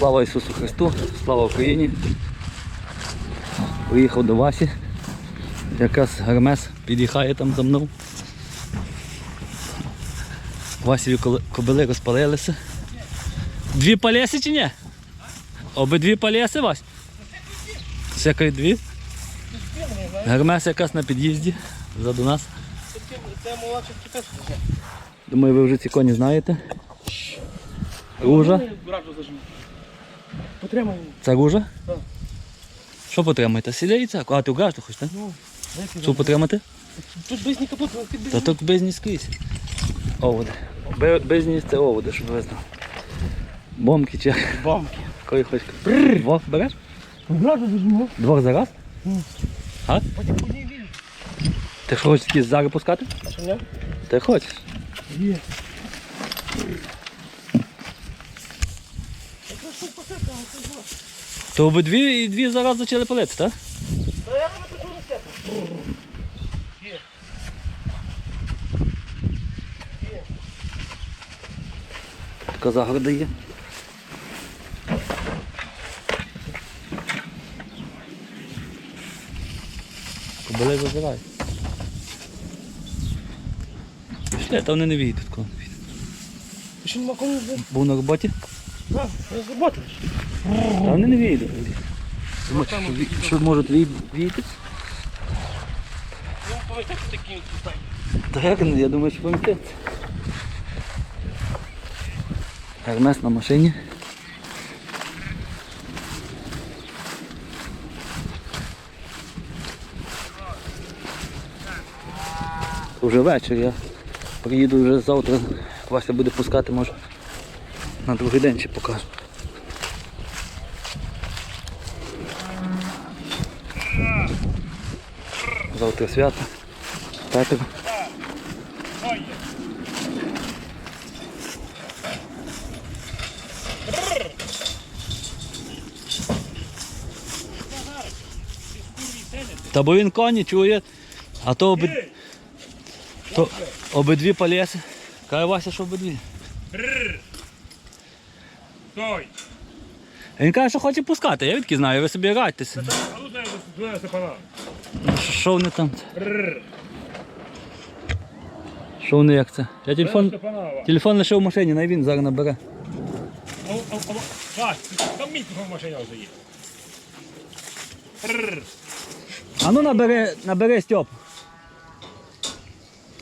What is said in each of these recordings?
Слава Ісусу Христу, слава Україні. Приїхав до Васі. Якраз Гермес під'їхає там за мною. Васіві кобили розпалилися. Дві палеси чи ні? Обидві палеси, Вась? Всякої дві? Гермес якраз на під'їзді ззаду нас. Думаю, ви вже ці коні знаєте. Ружа. Потримай. Це ружа? Так. Що потримаєте? Цяку? А, ти угажду хочете? Ну, Що потримати? Тут без ні капут, але під Та тут безніс скрізь. Оводи. Бе- Безніс це оводи, щоб ви знали. Бомки чи бомки. кої хоч. Двох береш? Бражу зажму. Двох зараз? А? Потім по ній вільно. Ти що хочеш такі зараз пускати? Що не? Ти хочеш? Є. То обидві і дві зараз почали палити, так? Та я не почув на себе. Є. Така загорода є. Кобили зазирають. Пішли, та вони не не вийдуть. Ти ще нема кому? Був на роботі, Так, зроботив. вони не вийдуть. Що, можуть вій- вийти? Ну, пам'ятаєте такі питання? Та як я думаю, що поміститься. Гермес на машині. Уже вечір, я приїду вже завтра. Вася буде пускати, може. На другий день ще покажу. Завтра свято. Петр. Та бо він коні чує, а то, оби... то обидві полєси. Каже Вася, що обидві. Стой! Він каже, що хоче пускати, я відки знаю, ви собі радьтеся. А ну знаєш, туди Степана. Ну, що- вони там? Що вони як це? Я телефон, Степанова. телефон лише в машині, най він зараз набере. А, а, а, Вась, там мій в машині вже є. Рррр. А ну набере, набере Стьоп.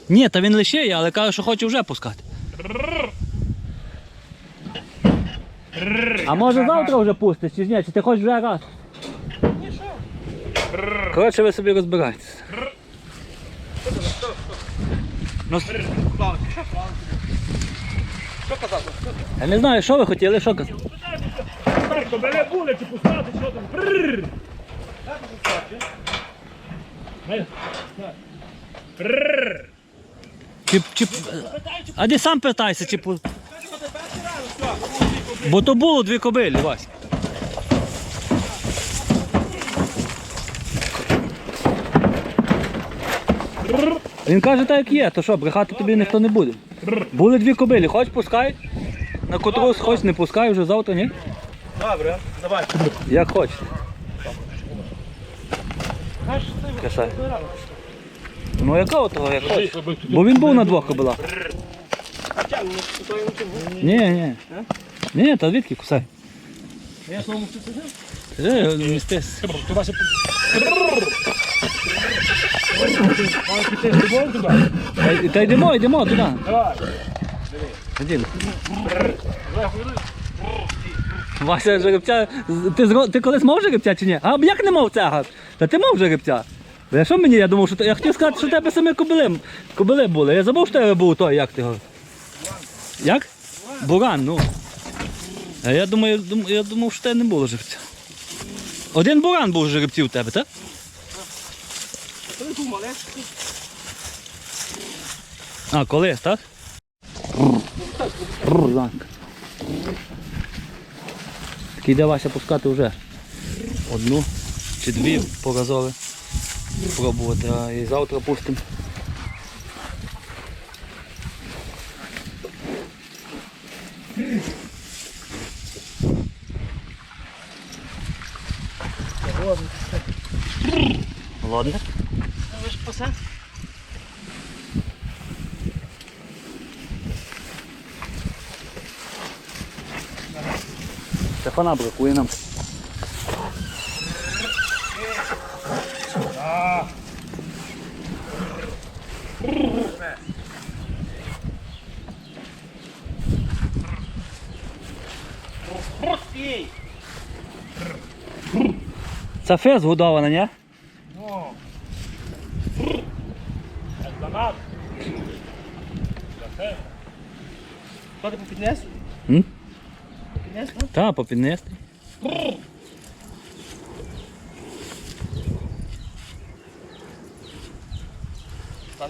Ні, та він лише є, але каже, що хоче вже пускати. Рррр. А може завтра вже пустиш, чи ні? Чи ти хочеш вже раз? Коротше, ви собі розбирайтеся. Ну, Що казав? я не знаю, що ви хотіли, що казати. Марко, бере були, чи пускати, що там? Рррр. Дай. Чи, чи, а де сам питайся, чи пу- Бо то було дві кобилі, Вась. Він каже, так як є, то що, брехати тобі ніхто не буде. Були дві кобилі, хоч пускай, на котру хоч не пускай вже завтра, ні? Добре, давай. Як хочете. Красавець. Ну яка от того, як хочеш. Бо він був на двох кобилах. Ні, ні. Ні, та звідки кусай. Я знову мусив це Е, містись. То Вася... Та, та йдемо, йдемо туди. Давай. Ходімо. Вася жеребця. Ти, зро- ти колись мав жеребця чи ні? А як не мав цього? Та ти мав жеребця. Бля, що мені? Я думав, що ти- я хотів сказати, що в тебе саме кобили, кобили були. Я забув, що в тебе був той, як ти його. Як? Буран, ну. А я думаю, дум- я думав, що тебе не було жеребця. Один буран був жеребців у тебе, так? А, колись, так? Рурзанка. Так Вася пускати вже одну чи дві показали. Пробувати, а і завтра пустимо. Голодний? Ви ж поса? Стефана бракує нам. Це фес годована, ні? Ну. Так занадто. Це Хто ти піднес? М? Піднес, ну? Та, попіднести.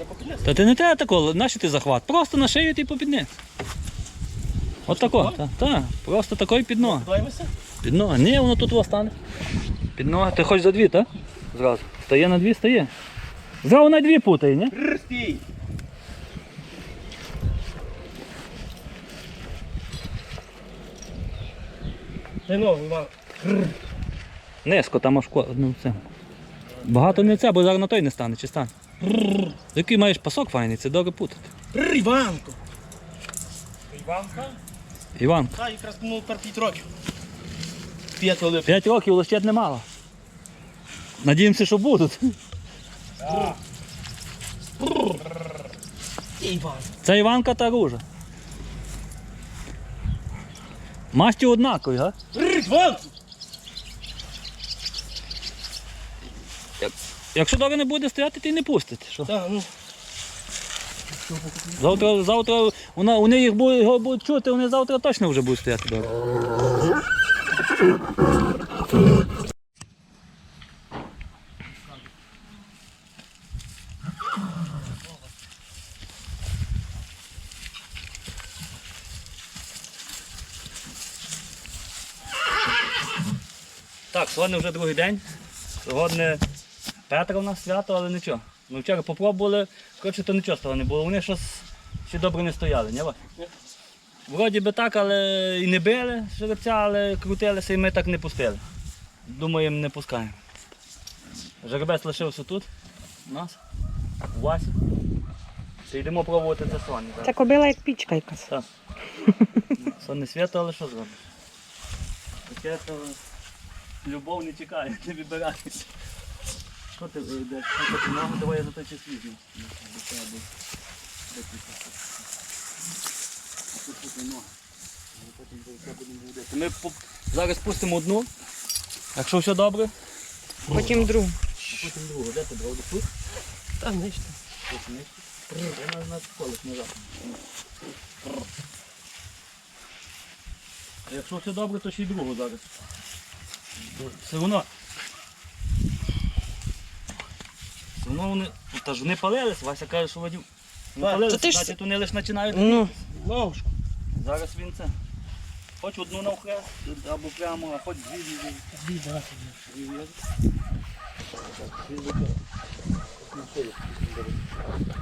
Попіднес. Та ти не треба такого, нащо ти захват? Просто на шию ти попіднес. От тако, та, та, просто такої під ноги. Доймося? Під ноги. Ні, воно тут стане. Під ноги. Ти хочеш за дві, так? Зразу. Стає на дві, стає. Зразу на дві путає, ні? Простій! Дай ногу, Іван. Низько, там аж ну, це. Багато не це, бо зараз на той не стане, чи стане. Який маєш пасок файний, це добре путати. Іванко! Іванка. Іван, Та, якраз ну, пер 5 років. 5 липня. 5 років лише немало. Надіємося, що будуть. Іван. Це Іванка та ружа. Масті однакові, га? Якщо довго не буде стояти, ти не пустите. Що? Так, ну. Завтра, завтра вона, вони їх будуть, його будуть чути, вони завтра точно вже будуть стояти добре. Так, сьогодні вже другий день. Сьогодні Петра у нас свято, але нічого. Ми вчора попробували, коротше, то нічого з того не було. Вони щось ще добре не стояли, ні? Вроді би так, але і не били жеребця, але крутилися і ми так не пустили. Думаємо, не пускаємо. Жеребець лишився тут, у нас, у Васі. Та йдемо пробувати це соні. Це кобила як пічка якась. Так. Сонне свято, але що зробиш? Таке любов не чекає, не вибирає. Що ти йдеш? Що ногу? Давай я за той час візьму. А тут тут ноги. Ми зараз пустимо одну. Якщо все добре, Потім другу. потім другу. Де ти брав? Тут? Та, нижче. Тут нижче. Я на, колес назад. А Якщо все добре, то ще й другу зараз. Все одно. Все одно вони. Та ж вони палились, Вася каже, що водів. Палились, То ти ж значить вони лише починають. Ну, Ножку. Зараз він це. Хоч одну навхрест, або прямо, а хоч дві візьме. Дві брати. Дві. Дві візьме. На шию.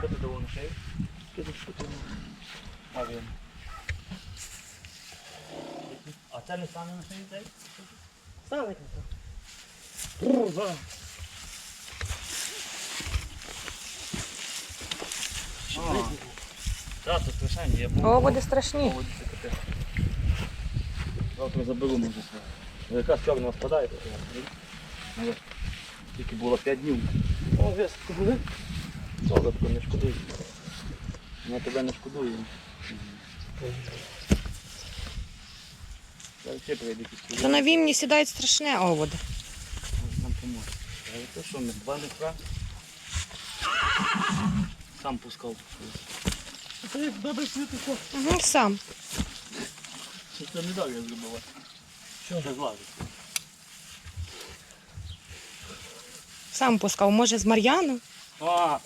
Що ти дав на шию? А він. А це не стане на шиї цей? Так, я о, буде страшні. Завтра заберу, може. Ну, Якраз чорного спадає. Але Тільки було 5 днів. О, висадку буде. Солодко не шкодуй. Я тебе не шкодую. Якийсь на вімні сідають страшне оводи. нам поможе. Але це що ми, два метра? Сам пускав. Це як добре світи. Угу, сам. Це не дав я зробила. Що? Це злазить. Сам пускав. Може з Мар'яну? А,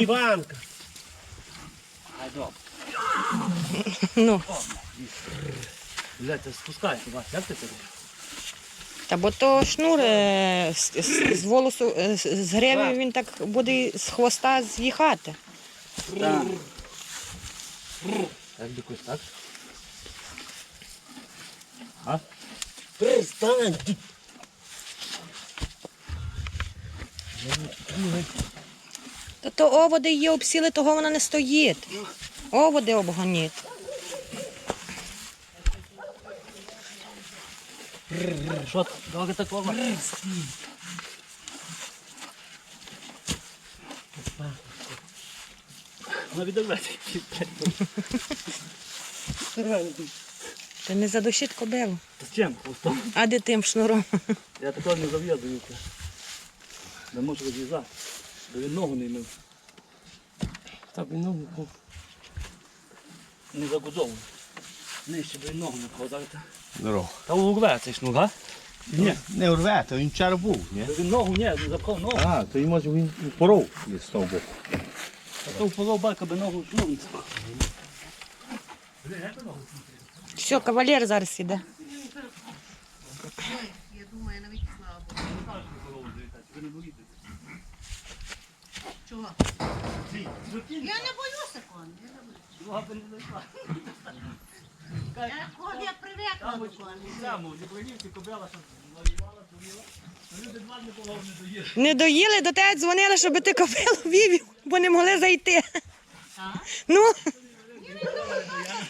Іванка. Ай, добре. Ну. Блядь, ти спускай, Вась, як ти це робиш? Та бо то шнур е, з, з, з волосу, е, з з він так буде з хвоста з'їхати. Так. Так, дикусь, так? А? Перестань. То то оводи її обсіли, того вона не стоїть. Оводи обгоніть. Що, довго такого? На відометі. Ти не задушить кобилу. З чим? Хвостом? А де тим шнуром? Я такого не зав'язую. Не можу розв'язати. Бо він ногу не мив. Так, ну, ну, Не загузовую. Нижче, бо ногу не здорово. Та урве цей шнур, а? Ні. Не урве, то він вчора був, ні? Він ногу, ні, не запхав ногу. А, то й може він упоров десь з того. А то впало байка би ногу шнур не запхав. Все, кавалер зараз іде. Я думаю, не боюся коней. Я не боюся. Я, кон- я привикла до коней. Не доїли, до тебе дзвонили, щоб ти кобилу вівів, бо не могли зайти. Ну,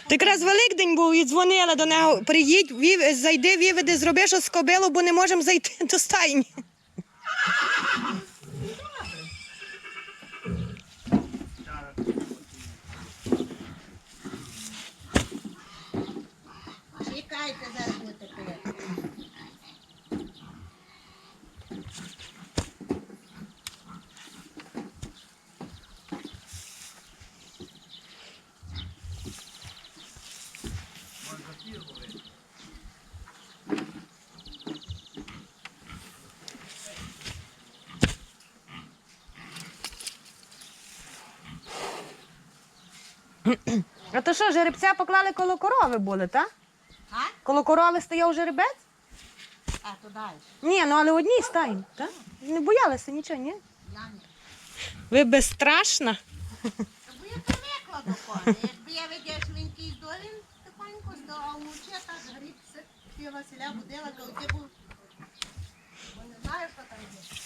ти якраз Великдень був і дзвонила до нього. Приїдь, вів, зайди, віведи, зроби щось з кобилу, бо не можемо зайти до стайні. Чекайте, зараз пити. А то що, жеребця поклали коло корови були, так? Коло корови стояв жеребець? А, то далі. Ні, ну але одній стайні, так? Не боялися нічого, ні? Я не. Ви безстрашна. Бо я привикла до коней. Якби я виділа, що він якийсь долін, тихонько здав, а так грібся. Ти Василя будила, коли ти був. Бо не знаю, що там є.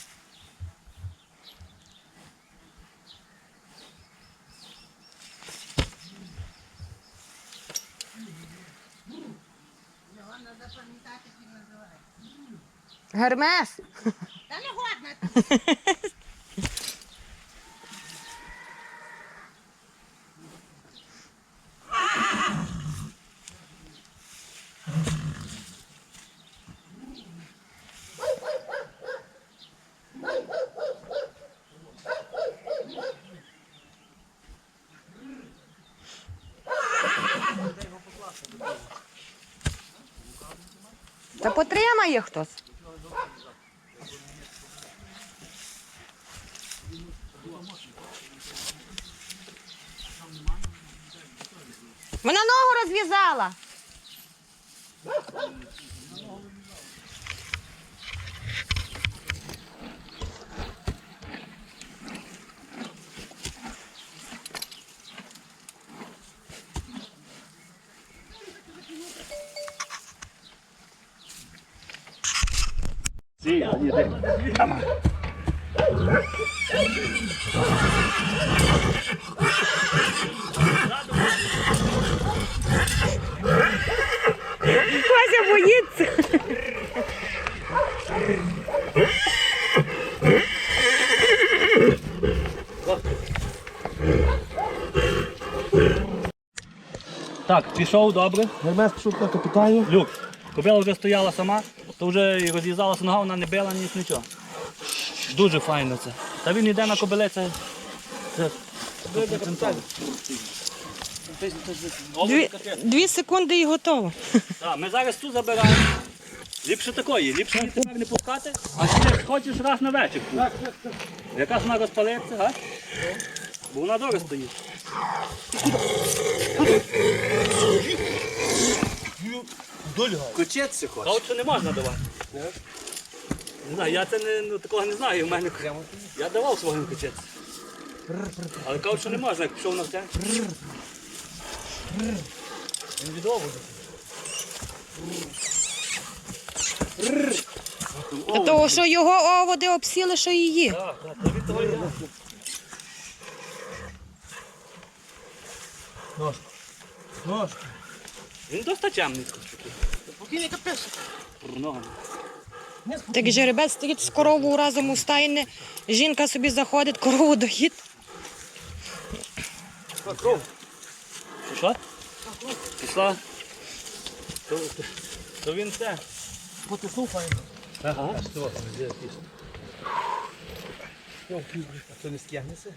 Його треба запам'ятати, як він називається. Гермес. Та не годна. Та потримає хтось. Fala. Sí, allí te. Toma. Thank you. Вася боїться. Так, пішов, добре. Гермес пішов на капітанію. Люк, кобила вже стояла сама, то вже і розв'язалася нога, вона не била, ні нічого. Дуже файно це. Та він йде на кобиле, це. це Дві, дві секунди і готово. Так, ми зараз цю забираємо. Ліпше такої, ліпше її тепер не пускати, а ти хочеш раз на вечір. пустити. Якраз вона розпалиться, га? Бо вона добре стоїть. Кочеться хоче. Каучу не можна давати. Не знаю, я це не, ну, такого не знаю. У мене я давав свого качець. Але каучу не можна, як пішов на те. Він відомо. Та того, що його оводи обсіли, що її. Так, так, то від того йде. Ножка. Він досить чемний. Покинь капець. Ногами. Так жеребець стоїть з коровою разом у стайні. Жінка собі заходить, корову доїть. Що? Пішла? То, то, він це. Потиснув файно. Ага. А то не стягнеться?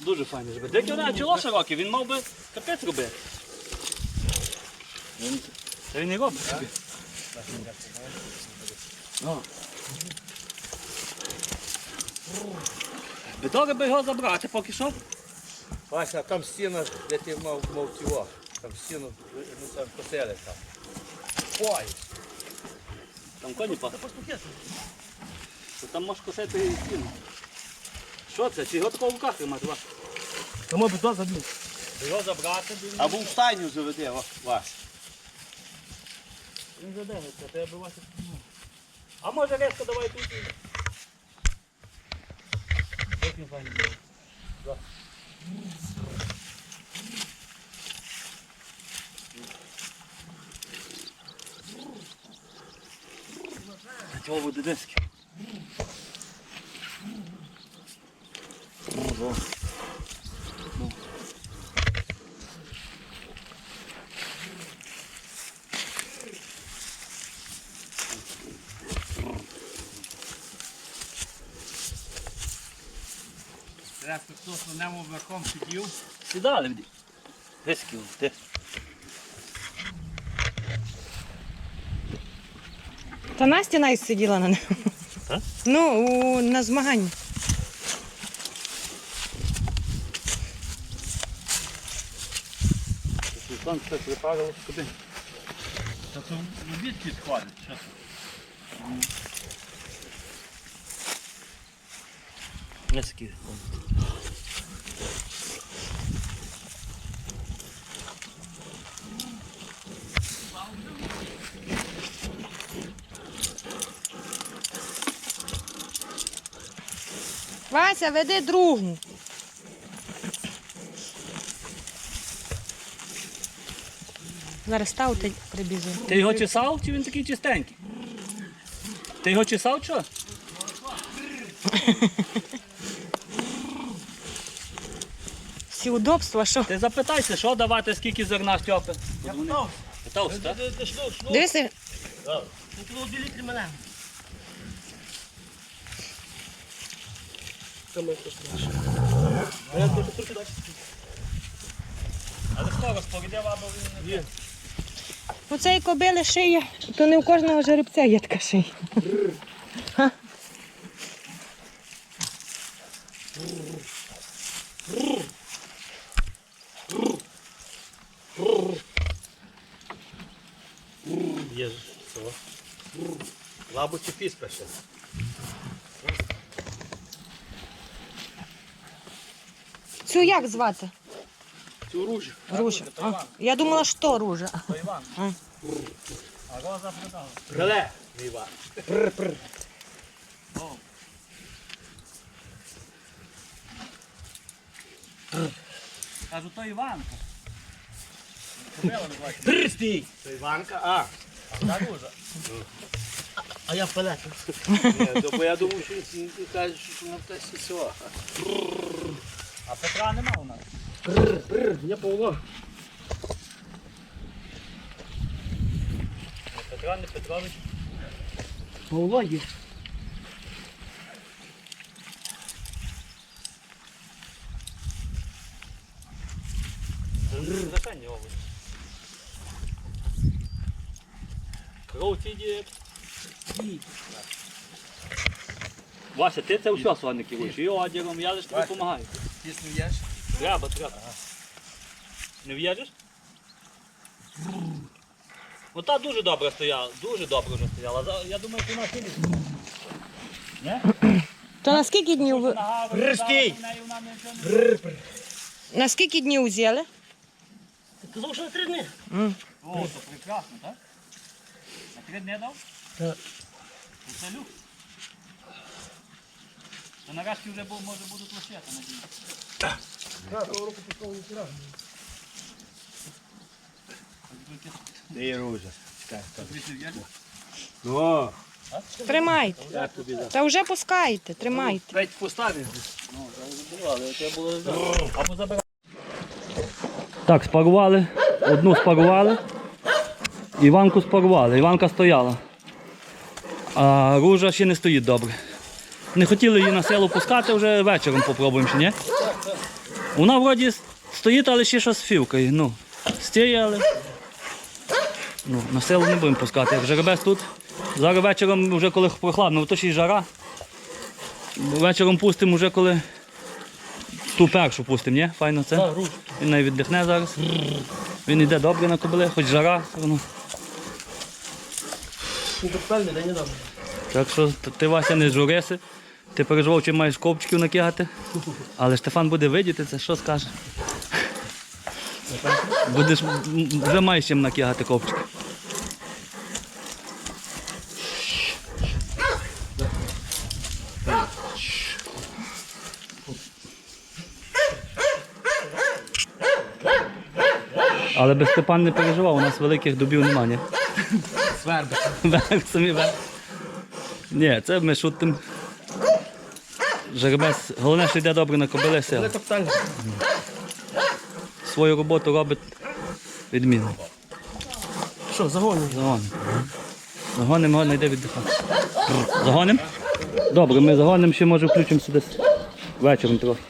Дуже файний жеребець. Деякі вона чоло широке, він мав би капець робити. Та він не робить собі. О. Би його забрати поки що. Вася, а там стіна, де ти мав, цього. Там стіну, ну там посели там. Ой, Там коні пас. То там можеш косити і стіну. Що це? Чи його такого в руках тримати? Вася? Тому би то забив. Його забрати, бо або в стайню заведе, Ва- Вася. він задивиться, треба Вася. А може резко давай тут. і- Ось він файний. Да. Буде диски? Треба хтось на ньому верхом сидів. Сідали в диски. Та Настя навіть сиділа на ньому. Так? Ну, у, на змаганні. Султан все припарило куди. Та то в обід підходить. Що це? Диски. Вася, веди другу. Зараз став ти прибіжи. Ти його чесав чи він такий чистенький? Ти його чесав що? Всі удобства, що? Ти запитайся, що давати, скільки зерна Стьопи? Я питав. Питався, так? Дивися, Ну, тут дві Але хто розповідав, або він не у цієї кобили шия, то не у кожного жеребця є така шия. Є ж цього. Лабучі піска ще. Цю як звати? Цю. Ружа. А, я думала, що ружа. То Іван. А. А Роза продала. Реле, Іван. Кажу, то Іванка. Тристій! Це Іванка, а. Та Роза. А я то, бо я думав, що він каже, що вона села. А Петра нема у нас. Я Павло. Петра не Петрович. Павло є. Зашені овочі. Кров ці діє. Вася, ти це все сьогодні керуєш. І одягом, я лише тобі Вася. Допомагаю. Ти смієш? Треба, треба. Не в'їжджеш? Ота дуже добре стояла, дуже добре вже стояла. За- Я думаю, що вона сильно. То на скільки днів ви... Не- на скільки днів взяли? Казав, що на три дні. О, то прекрасно, так? На три дні дав? Так. Це люк. Та нарешті вже може будуть лошета, надію. Де є ружа? Тримайте. Та вже пускайте, тримайте. Треть поставив. Ну, але це було Або забирати. Так, спарували. Одну спарували. Іванку спарували. Іванка стояла. А ружа ще не стоїть добре. Не хотіли її на село пускати, вже вечором попробуємо, чи ні? Вона вроді стоїть, але ще щось фівкає. Ну, стіє, але. Ну, на село не будемо пускати. Як жеребець тут. Зараз вечором, вже коли прохладно, то ще й жара. Вечором пустимо вже коли ту першу пустимо, ні? Файно це. Він навіть віддихне зараз. Він йде добре на кобиле, хоч жара. все одно. Так що ти Вася не журися. Ти переживав, чи маєш ковчиків накигати. Але Штефан буде видіти це, що скаже. Будеш, вже маєш чим накигати ковчики. Але без Степан не переживав, у нас великих дубів немає. Сверби. Самі верх. Ні, це ми шутимо. Жеребець, головне, що йде добре на кобили сила. Свою роботу робить відмінно. Що, загонимо? Загонимо. Загонимо, гарно йде віддихати. Загонимо? Добре, ми загонимо, ще може включимо сюди вечором трохи.